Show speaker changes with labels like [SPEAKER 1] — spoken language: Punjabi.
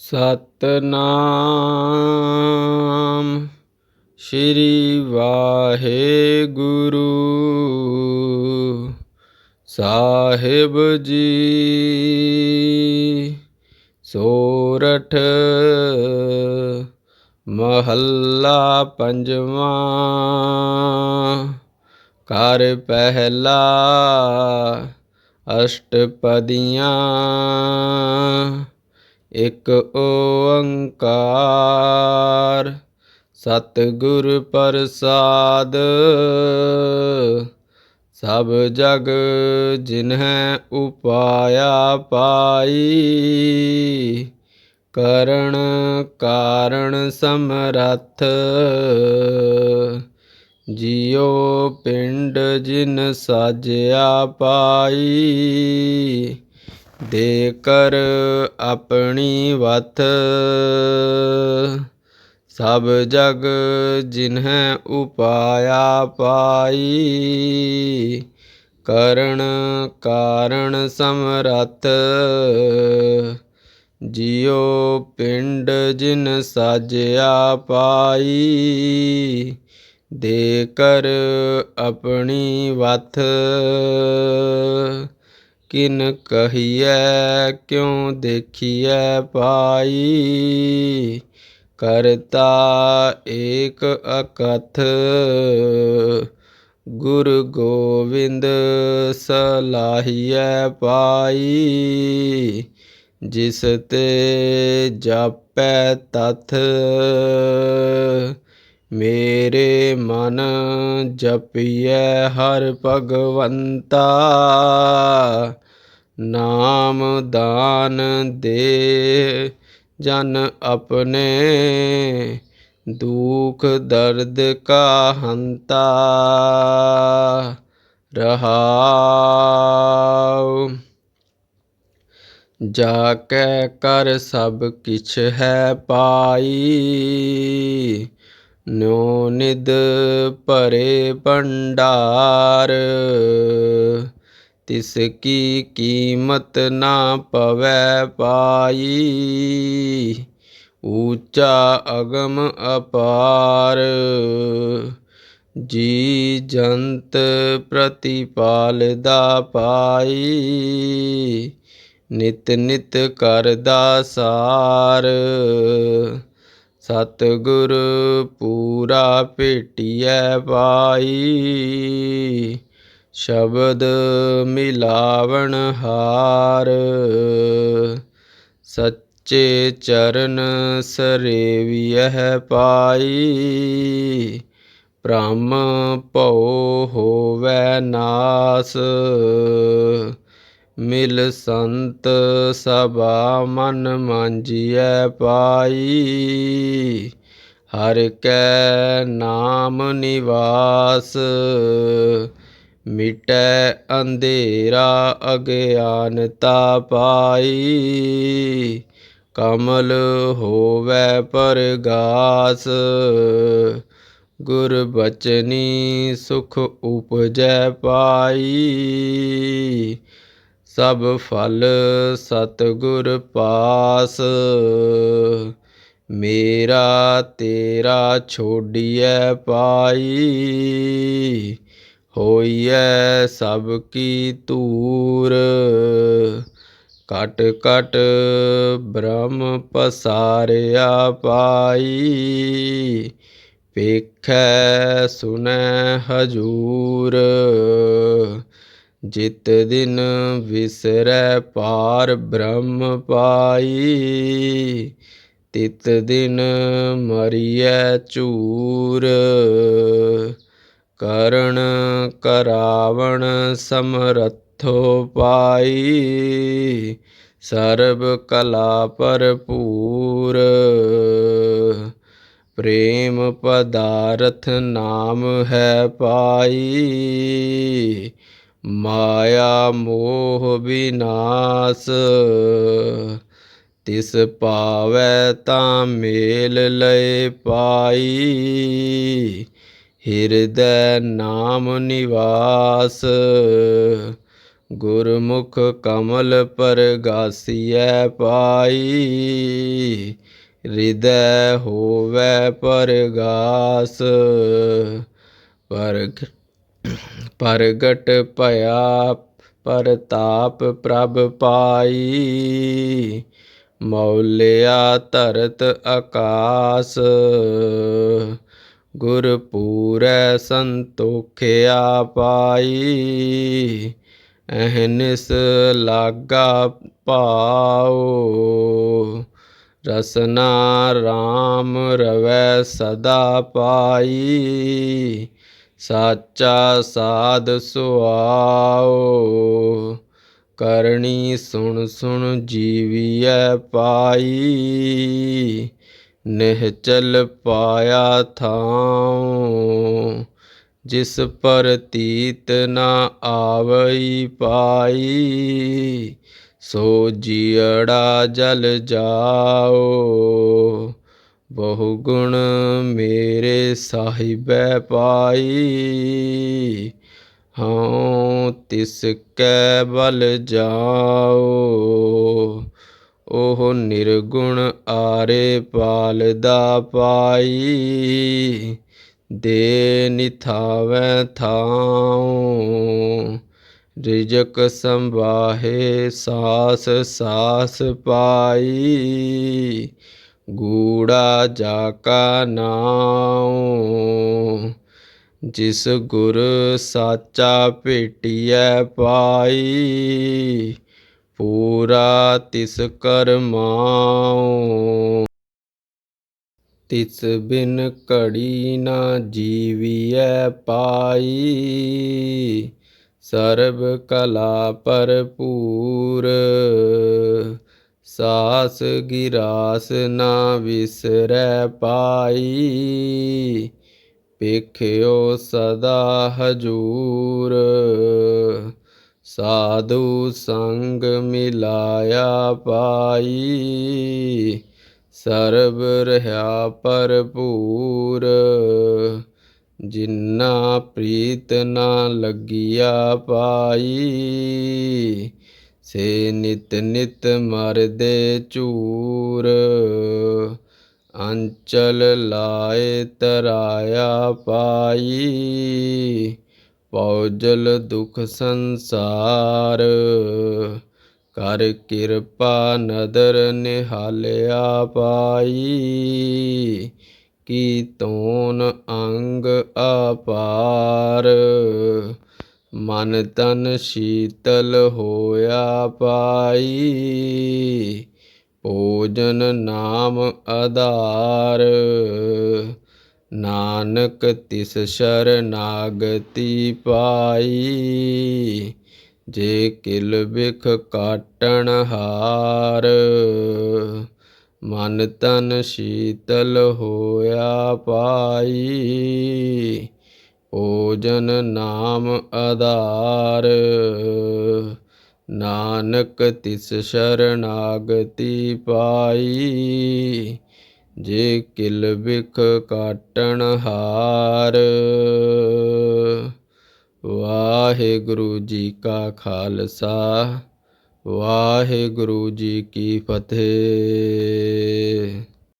[SPEAKER 1] ਸਤਨਾਮ। ਸ਼੍ਰੀ ਵਾਹਿਗੁਰੂ। ਸਾਹਿਬ ਜੀ ਸੋਰਠ ਮਹੱਲਾ ਪੰਜਵਾਂ। ਕਰ ਪਹਿਲਾ ਅਸ਼ਟਪਦੀਆਂ। ਇਕ ਓੰਕਾਰ, ਸਤਿਗੁਰ ਪ੍ਰਸਾਦ। ਸਭ ਜਗ ਜਿਨਹਿ ਉਪਾਇਆ ਪਾਈ ਕਰਣ ਕਾਰਣ ਸਮਰੱਥ। ਜਿਉ ਪਿੰਡ ਜਿਨ ਸਾਜਿਆ ਪਾਈ ਦੇ ਕਰ ਆਪਣੀ ਵਥ। ਸਭ ਜਗ ਜਿਨਹਿ ਉਪਾਇਆ ਪਾਈ। ਕਰਣ ਕਾਰਣ ਸਮਰੱਥ। ਜਿਉ ਪਿੰਡ ਜਿਨ ਸਾਜਿਆ ਪਾਈ। ਦੇ ਕਰ ਆਪਣੀ ਵਥ। ਕਿਨ ਕਹੀਐ, ਕਿਉ ਦੇਖੀਐ ਪਾਈ ਕਰਤਾ ਏਕ ਅਕਥ, ਗੁਰ ਗੋਬਿੰਦ ਸਲਾਹੀਐ ਪਾਈ ਜਿਸ ਤੇ ਜਾਪੈ ਤਥ ਮੇਰੇ ਮਨ ਜਪੀਐ ਹਰ ਭਗਵੰਤਾ। ਨਾਮ ਦਾਨ ਦੇ ਜਨ ਆਪਣੇ, ਦੁਖ ਦਰਦ ਕਾ ਹੰਤਾ ਰਹਾਉ ਜਾ ਕੇ ਕਰ ਸਭ ਕਿਛ ਹੈ ਪਾਈ। ਨੋ ਨਿਧ ਭਰੇ ਭੰਡਾਰ, ਤਿਸ ਕੀ ਕੀਮਤ ਨਾ ਪਵੈ ਪਾਈ। ਊਚਾ ਅਗਮ ਅਪਾਰ, ਜੀ ਜੰਤ ਪ੍ਰਤੀਪਾਲਦਾ ਪਾਈ। ਨਿਤ ਨਿਤ ਕਰਦਾ ਸਾਰ ਸਤਿਗੁਰ ਪੂਰਾ ਭੇਟੀਐ ਪਾਈ ਸ਼ਬਦ ਮਿਲਾਵਣ ਹਾਰ। ਸੱਚੇ ਚਰਨ ਸਰੇਵੀਐ ਪਾਈ ਭ੍ਰਮ ਭਉ ਹੋਵੈ ਨਾਸ। ਮਿਲ ਸੰਤ ਸਭਾ ਮਨ ਮਾਂਜੀਐ ਪਾਈ। ਹਰ ਕੈ ਨਾਮ ਨਿਵਾਸ, ਮਿਟੈ ਅੰਧੇਰਾ ਅਗਿਆਨਤਾ ਪਾਈ। ਕਮਲ ਹੋਵੇ ਪਰਗਾਸ, ਗੁਰ ਬਚਨੀ ਸੁਖ ਉਪਜੈ ਪਾਈ। ਸਭ ਫਲ ਸਤਿਗੁਰ ਪਾਸ। ਮੇਰਾ ਤੇਰਾ ਛੋਡੀਐ ਪਾਈ, ਹੋਈਐ ਸਭ ਕੀ ਤੂਰ ਕਟ ਕਟ ਬ੍ਰਹਮ ਪਸਾਰਿਆ ਪਾਈ ਵੇਖੈ ਸੁਨੈ ਹਜੂਰ। ਜਿਤ ਦਿਨ ਵਿਸਰੈ ਪਾਰ ਬ੍ਰਹਮ ਪਾਈ। ਤਿਤ ਦਿਨ ਮਰੀਐ ਚੂਰ ਕਰਣ ਕਰਾਵਣ ਸਮਰੱਥੋ ਪਾਈ। ਸਰਬ ਕਲਾ ਭਰਪੂਰ। ਪ੍ਰੇਮ ਪਦਾਰਥ ਨਾਮ ਹੈ ਪਾਈ। ਮਾਇਆ ਮੋਹ ਵਿਨਾਸ਼ ਤਿਸ ਪਾਵੈ ਤਾਂ ਮੇਲ ਲਏ ਪਾਈ। ਹਿਰਦੈ ਨਾਮ ਨਿਵਾਸ, ਗੁਰਮੁਖ ਕਮਲ ਪਰਗਾਸੀਐ ਪਾਈ। ਹਿਰਦੈ ਹੋਵੈ ਪਰਗਾਸ ਪਰਗ ਪ੍ਰਗਟ ਭਇਆ, ਪਰਤਾਪ ਪ੍ਰਭ ਪਾਈ। ਮੌਲਿਆ ਧਰਤ ਆਕਾਸ, ਗੁਰ ਪੂਰੈ ਸੰਤੋਖਿਆ ਪਾਈ। ਅਹਨਿਸ ਲਾਗਾ ਪਾਓ ਰਸਨਾ RAM ਰਵੈ ਸਦਾ ਪਾਈ। ਸਾਚਾ ਸਾਧ ਸੁਆਓ। ਕਰਨੀ ਸੁਣ ਸੁਣ ਜੀਵੀਐ ਪਾਈ। ਨਿਹਚਲ ਪਾਇਆ ਥਾਉ। ਜਿਸ ਪ੍ਰਤੀਤ ਨਾ ਆਵਈ ਪਾਈ। ਸੋ ਜੀਅੜਾ ਜਲ ਜਾਓ। ਬਹੁ ਗੁਣ ਮੇਰੇ ਸਾਹਿਬੈ ਪਾਈ, ਹਉ ਤਿਸ ਕੈ ਬਲ ਜਾਓ। ਉਹ ਨਿਰਗੁਣ ਆਰੇ ਪਾਲਦਾ ਪਾਈ, ਦੇ ਨਿਥਾਵੈ ਥਾਉ। ਰਿਜਕ ਸੰਵਾਹੇ ਸਾਸ ਸਾਸ ਪਾਈ ਗੂੜਾ ਜਾ ਕਾ ਨਾਉ, ਜਿਸ ਗੁਰ ਸਾਚਾ ਭੇਟੀਐ ਪਾਈ, ਪੂਰਾ ਤਿਸ ਕਰਮਾਉ ਤਿਸ ਬਿਨ ਘੜੀ ਨਾ ਜੀਵੀਐ ਪਾਈ, ਸਰਬ ਕਲਾ ਭਰਪੂਰ ਸਾਸ ਗਿਰਾਸ ਨਾ ਵਿਸਰੈ ਪਾਈ। ਪੇਖਿਓ ਸਦਾ ਹਜੂਰ। ਸਾਧੂ ਸੰਗ ਮਿਲਾਇਆ ਪਾਈ। ਸਰਬ ਰਹਾ ਭਰਪੂਰ। ਜਿੰਨਾ ਪ੍ਰੀਤ ਨਾ ਲੱਗਿਆ ਪਾਈ। ਸੇ ਨਿਤ ਨਿਤ ਮਰਦੇ ਝੂਰ। ਅੰਚਲ ਲਾਏ ਤਰਾਇਆ ਪਾਈ ਪੌਜਲ ਦੁਖ ਸੰਸਾਰ। ਕਰ ਕਿਰਪਾ ਨਦਰ ਨਿਹਾਲਿਆ ਪਾਈ, ਕੀ ਤੋਨ ਅੰਗ ਅਪਾਰ। ਮਨ ਤਨ ਸ਼ੀਤਲ ਹੋਇਆ ਪਾਈ, ਭੋਜਨ ਨਾਮ ਆਧਾਰ। ਨਾਨਕ ਤਿਸ ਸ਼ਰਨਾਗਤੀ ਪਾਈ, ਜੇ ਕਿਲ ਬਿਖ ਕਾਟਣ ਹਾਰ। ਮਨ ਤਨ ਸ਼ੀਤਲ ਹੋਇਆ ਪਾਈ ਓਜਨ ਨਾਮ ਆਧਾਰ। ਨਾਨਕ ਤਿਸ ਸ਼ਰਨਾਗਤੀ ਪਾਈ, ਜੇ ਕਿਲ ਬਿਖ ਕਾਟਣ ਹਾਰ। ਵਾਹਿਗੁਰੂ ਜੀ ਕਾ ਖਾਲਸਾ, ਵਾਹਿਗੁਰੂ ਜੀ ਕੀ ਫਤਿਹ।